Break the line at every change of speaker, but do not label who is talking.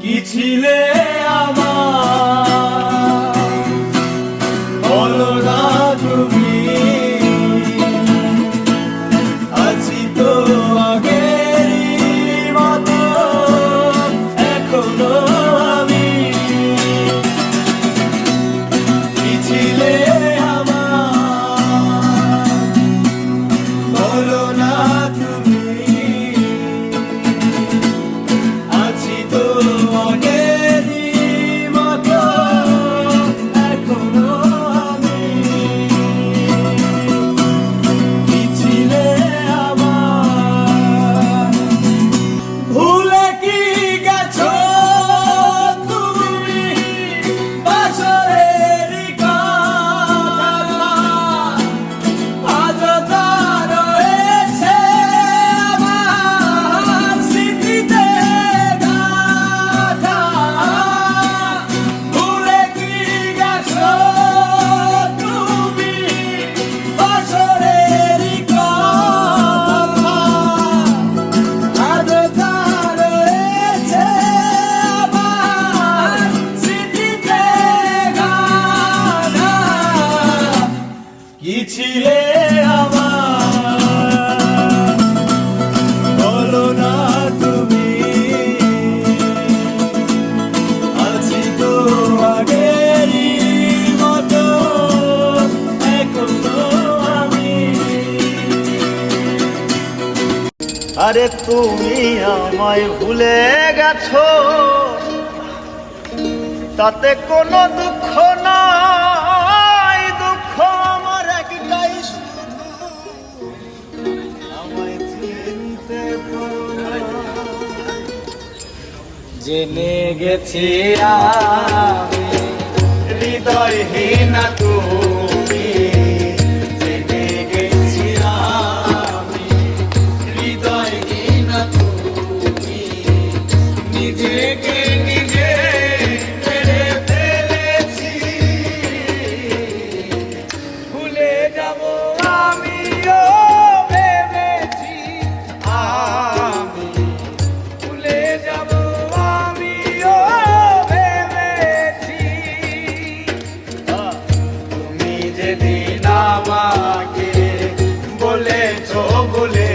কি ছিলে আমার? কি বলো না তুমি।
আরে তুমি আমায় ভুলে গেছো তাতে কোনো দুঃখ
জেনে গেছি আমি হৃদয়হীন তুমি জেনে গেছি হৃদয়হীন তুমি নিজেকে Congolés.